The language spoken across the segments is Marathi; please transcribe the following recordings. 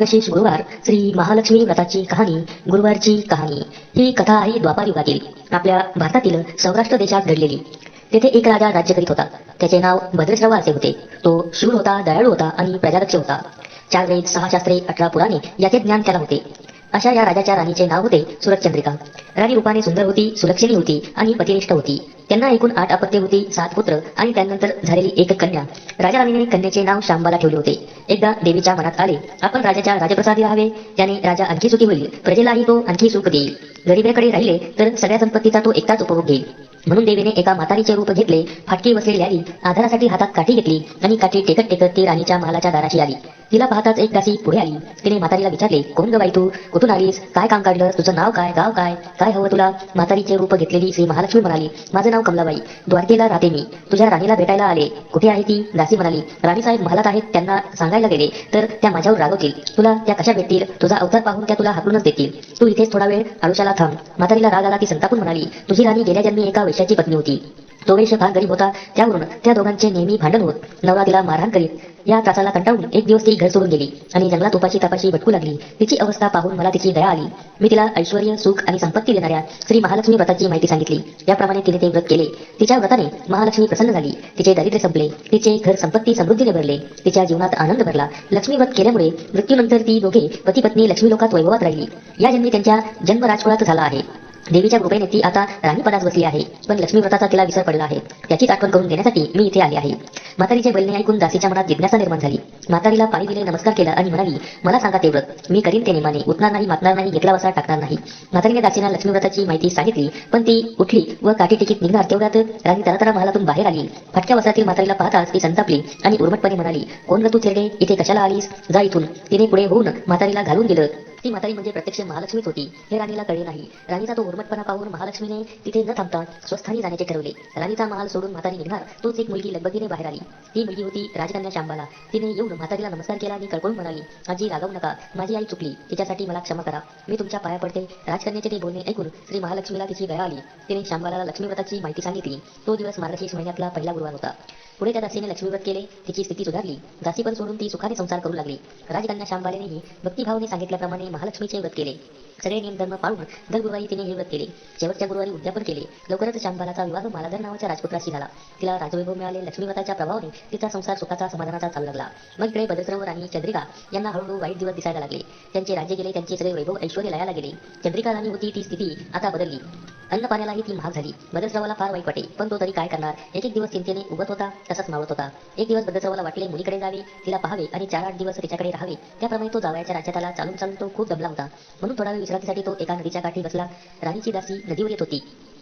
मार्गशीर्ष गुरुवार श्री महालक्ष्मी व्रताची कहाणी गुरुवारची कहाणी. ही कथा आहे द्वापार युगातील आपल्या भारतातील सौराष्ट्र देशात घडलेली. तेथे एक राजा राज्य करीत होता. त्याचे नाव भद्रश्रवा असे होते. तो शूर होता दयाळू होता आणि प्रजादक्ष होता. चार वेद सहा शास्त्रे अठरा पुराणे याचे ज्ञान त्याला होते. अशा या राजाच्या राणीचे नाव होते सुरतचंद्रिका राणी रूपाने सुंदर होती सुलक्षणी होती आणि पतिनिष्ठ होती. त्यांना एकूण आठ अपत्ये होती सात पुत्र आणि त्यानंतर झालेली एक कन्या. राजा राणीने कन्याचे नाव शांबाला ठेवले होते. एकदा देवीच्या मनात आले आपण राजाच्या राजप्रसादी राहावे त्याने राजा आणखी सुखी होईल. प्रजेलाही तो आणखी सुख देईल. गरिबेकडे राहिले तर सगळ्या संपत्तीचा तो एकटाच उपभोग घेईल. म्हणून देवीने एका म्हातारीचे रूप घेतले फाटकी बसलेली आली आधारासाठी हातात काठी घेतली आणि काठी टेकत टेकत ती राणीच्या महालाच्या दाराशी आली. तिला पाहताच एक दासी पुढे आली. तिने म्हातारीला विचारले कोण ग बाई तू? कुठून आलीस? काय काम काढलं तुझं नाव काय? गाव काय? काय हवं तुला? म्हातारीचे रूप घेतलेली श्री महालक्ष्मी म्हणाली माझं नाव कमलाबाई. द्वारकेला राहते मी. तुझ्या राणीला भेटायला आले. कुठे आहे ती? दासी म्हणाली राणी साहेब महालात आहेत. त्यांना सांगायला गेले. तर त्या माझ्यावर रागवतील. तुला त्या कशा भेटतील? तुझा अवतार पाहून त्या तुला हाकलूनच देतील. तू इथेच थोडा वेळ आयुष्याला थांब. म्हातारीला राग आला ती संतापून म्हणाली तुझी राणी गेल्या जन्मी एका वैशाची पत्नी होती. तो वेश फार गरीब होता. त्यावरून त्या दोघांचे नेहमी भांडण होत. नवरा तिला मारहाण करीत. या त्रासाला कंटाळून एक दिवस ती घर सोडून गेली आणि जंगलात उपाशी तपाशी भटकू लागली. तिची अवस्था पाहून मला तिची दया आली. मी तिला ऐश्वर सुख आणि संपत्ती देणाऱ्या श्री महालक्ष्मी व्रताची माहिती सांगितली. याप्रमाणे तिने ते व्रत केले. तिच्या व्रताने महालक्ष्मी प्रसन्न झाली. तिचे दारिद्र्य संपले. तिचे घर संपत्ती समृद्धीने भरले. तिच्या जीवनात आनंद भरला. लक्ष्मी व्रत केल्यामुळे मृत्यूनंतर ती दोघे पती पत्नी लक्ष्मी लोकात वैभवात राहिली. या जन्मी त्यांच्या जन्म राजकुळात झाला आहे. देवीच्या कृपेने ती आता राणीपदास बसली आहे. पण लक्ष्मी व्रताचा तिला विसर पडला आहे. त्याचीच आठवण करून देण्यासाठी मी इथे आले आहे. म्हातारीचे बोलणे ऐकून दासीच्या मनात जिज्ञासा निर्माण झाली. म्हातारीला पाणी दिले नमस्कार केला आणि म्हणाली मला सांगा ते व्रत मी करीन ते नेमाने. उठणार नाही मातणार नाही घेतला वसा टाकणार नाही. म्हातारीने दासीला लक्ष्मी व्रताची माहिती सांगितली पण ती उठली व काठी टिकीत निघणार. तेवढ्यात राणी तरातरा महालातून बाहेर आली. फटक्या वसातील म्हातारीला पाहताच ती संतापली आणि उर्मटपणे म्हणाली कोण ग तू थेरडे इथे कशाला आलीस? जा इथून. तिने पुढे होऊन म्हातारीला घालून दिलं. ती म्हातारी म्हणजे प्रत्यक्ष महालक्ष्मीच होती. हे राणीला कळले नाही. राणीचा तो उर्मटपणा पाहून महालक्ष्मीने तिथे न थांबता स्वस्थानी जाण्याचे ठरवले. राणीचा महाल सोडून म्हातारी निघणार तोच एक मुलगी लगबगीने बाहेर आली. ती मुलगी होती राजकन्या शांबाला तिने येऊन म्हातारीला नमस्कार केला आणि कळकळून म्हणाली आजी रागवू नका. माझी आई चुकली. तिच्यासाठी मला क्षमा करा. मी तुमच्या पाया पडते. राजकन्याचे ते बोलणे ऐकून श्री महालक्ष्मीला तिची दया आली. तिने शांबाला लक्ष्मीव्रताची माहिती सांगितली. तो दिवस मार्गशीर्ष महिन्यातला पहिला गुरुवार होता. पुढे त्या दासीने लक्ष्मीव्रत केले तिची स्थिती सुधारली. दासी पण सोडून ती सुखाने संसार करू लागली. राजकन्या शांबालेनेही भक्तिभावाने सांगितल्याप्रमाणे महालक्ष्मीचे व्रत केले. सगळे नियम धर्म पाळून दर गुरुवारी तिने हे व्रत केले. शेवटच्या गुरुवारी उद्यापन केले. लवकरच शांबालाचा विवाह मालाधर नावाच्या राजपुत्राशी झाला. तिला राजवैभव मिळाले. लक्ष्मीव्रताच्या प्रभावाने तिचा संसार सुखाचा समाधानाचा चालू लागला. मग इकडे भद्रश्रव आणि चंद्रिका यांना हळूहळू वाईट दिवस दिसायला लागले. त्यांचे राज्य गेले त्यांचे सगळे वैभव ऐश्वर्य लयाला गेले. चंद्रिका राणी होती ती स्थिती आता बदलली. अन्न पाण्यालाही ती महाग झाली. भद्रश्रवाला फार वाईट वाटे. पण तो तरी काय करणार? एक एक दिवस चिंतेने उगत होता. तसाच मावत होता. एक दिवस भद्रश्रवाला वाटले मुलीकडे जावे तिला पाहावे आणि चार आठ दिवस तिच्याकडे राहावे. त्याप्रमाणे तो जावयाच्या राज्यात आला चालून चालून तो खूप दमला होता. म्हणून थोडा वेळ विश्रांतीसाठी तो एका नदीच्या काठी बसला. राणीची दासी नदीवर येत होती.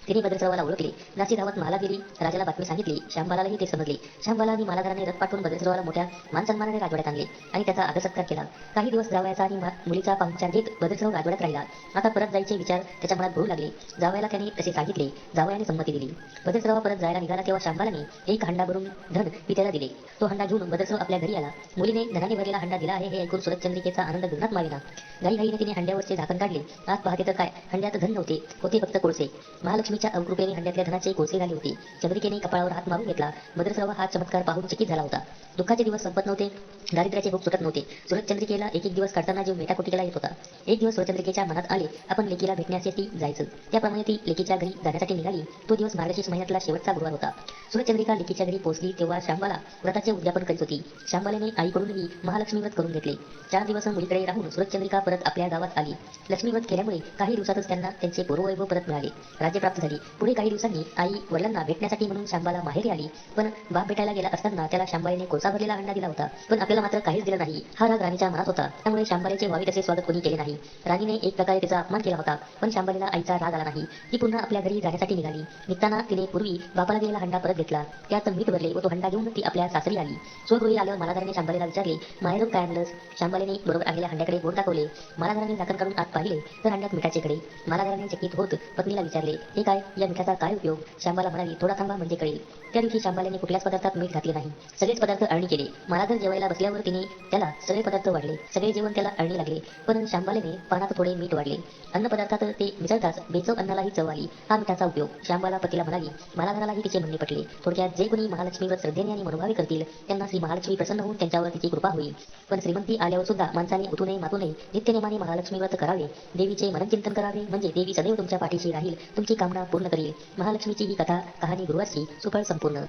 तिने भद्रसरावाला ओळखले. दासी धावत माला गेली राजाला बातमी सांगितली श्यामबालालाही ते समजले. श्यामबाला आणि मालाधराने रथ पाठवून भद्रसरावाला मोठ्या मानसन्मानाने राजवाड्यात आणले आणि त्याचा आदरसत्कार केला. काही दिवस जावयाचा आणि मुलीचा पाहुणचार घेत भद्रसराव राजवाड्यात राहिला. आता परत जायचे विचार त्याच्या मनात भरू लागले. जावयाला त्याने तसे सांगितले जावयाने संमती दिली. भद्रसराव परत जायला निघाला तेव्हा श्यामबालाने एक हंडा भरून धन पित्याला दिले. तो हंडा घेऊन भद्रसराव आपल्या घरी आला. मुलीने धनाने भरलेला हंडा दिला आहे हे ऐकून सुरत चंद्रिकेचा आनंद गुणात माविना घाई घाईने तिने हंड्यावरचे झाकण काढले. आज पाहते तर काय? हंड्यात धन नव्हते होते फक्त कोळसे. महालक्ष्मी महालक्ष्मीच्या अवकृपेने हंड्यातल्या धनाची कोळसे झाली होती. चंद्रिकेने कपाळावर हात मारून घेतला. भद्रसराव हा चमत्कार पाहून चकित झाला होता. दुःखाचे दिवस संपत नव्हते. दारिद्र्याचे भोग सुटत नव्हते. सुरत चंद्रिकेला एक एक दिवस काढताना जीव मेटाकुटीला येत होता. एक दिवस सुरचंद्रिकेच्या मनात आले आपण लेकीला भेटण्यासाठी जायचं. त्याप्रमाणे ती लेकीच्या घरी जाण्यासाठी निघाली. तो दिवस मार्गशीर्ष महिन्यातला शेवटचा गुरुवार होता. सुरचंद्रिका लेकीच्या घरी पोहोचली तेव्हा श्यामबाला व्रताचे उद्यापन करीत होती. शांबालेने आईकडूनही महालक्ष्मी व्रत करून घेतले. चार दिवस मुलीकडे राहून सुरचंद्रिका परत आपल्या गावात आली. लक्ष्मी व्रत केल्यामुळे काही दिवसातच त्यांना त्यांचे पूर्ववैभव परत मिळाले. राज्य प्राप्त झाली पुढे काही दिवसांनी आई वडिलांना भेटण्यासाठी म्हणून शांबाला माहेरी आली. पण बाप भेटायला गेला असताना त्याला शांबाईने कोळसा भरलेला अंडा दिला होता. पण आपल्याला मात्र काहीच दिलं नाही. हा राग राणीच्या मनात होता. त्यामुळे शांबालेचे व्हावे तसे स्वागत कोणी केले नाही. राणीने एक प्रकारे तिचा अपमान केला होता. पण शांबालीला आईचा राग आला नाही. ती पुन्हा आपल्या घरी जाण्यासाठी निघाली. निघताना तिने पूर्वी बापाला दिलेला हंडा परत घेतला. त्यात मीठ भरले व तो हंडा घेऊन ती आपल्या सासरी आली. स्वगृही आल्यावर मालाधाराने शांबालीला विचारले माहेरून काय आणलंस? शांबालीने बरोबर आणलेल्या हंड्याकडे बोट दाखवले. मालाधाराने झाकण काढून आत पाहिले तर हंड्यात मिठाचे कडे. मालाधाराने चकित होत पत्नीला विचारले हे काय? या मिठाचा काय उपयोग? शांबाला म्हणाली थोडा थांबा म्हणजे कळेल. त्या दिवशी शांबालेने कुठल्याच पदार्थात मीठ घातले नाही. सगळेच पदार्थ अळणी केले. महाराज जेवायला बसल्यावर तिने त्याला सगळे पदार्थ वाढले. सगळे जेवण त्याला अळणी लागले. पण शांबालेने पानात थोडे मीठ वाढले. अन्न पदार्थात ते मिसळताच बेचव अन्नालाही चव आली. हा मिठाचा उपयोग. शांबाला पतीला म्हणाली मला तिचे म्हणणे पटले. थोडक्यात जे कोणी महालक्ष्मीवर श्रद्धेने आणि मनोभावे करतील त्यांना श्री महालक्ष्मी प्रसन्न होऊन त्यांच्यावर तिची कृपा होईल. पण श्रीमंती आल्यावर सुद्धा माणसाने उठू नये मातू नये नित्यनेमाने महालक्ष्मी व्रत करावे. देवीचे मनन चिंतन करावे. म्हणजे देवी सदैव तुमच्या पाठीशी राहील. तुमची कामना पूर्ण करील महालक्ष्मीची ही कथा कहाणी गुरुवारची सुफळ संपूर्ण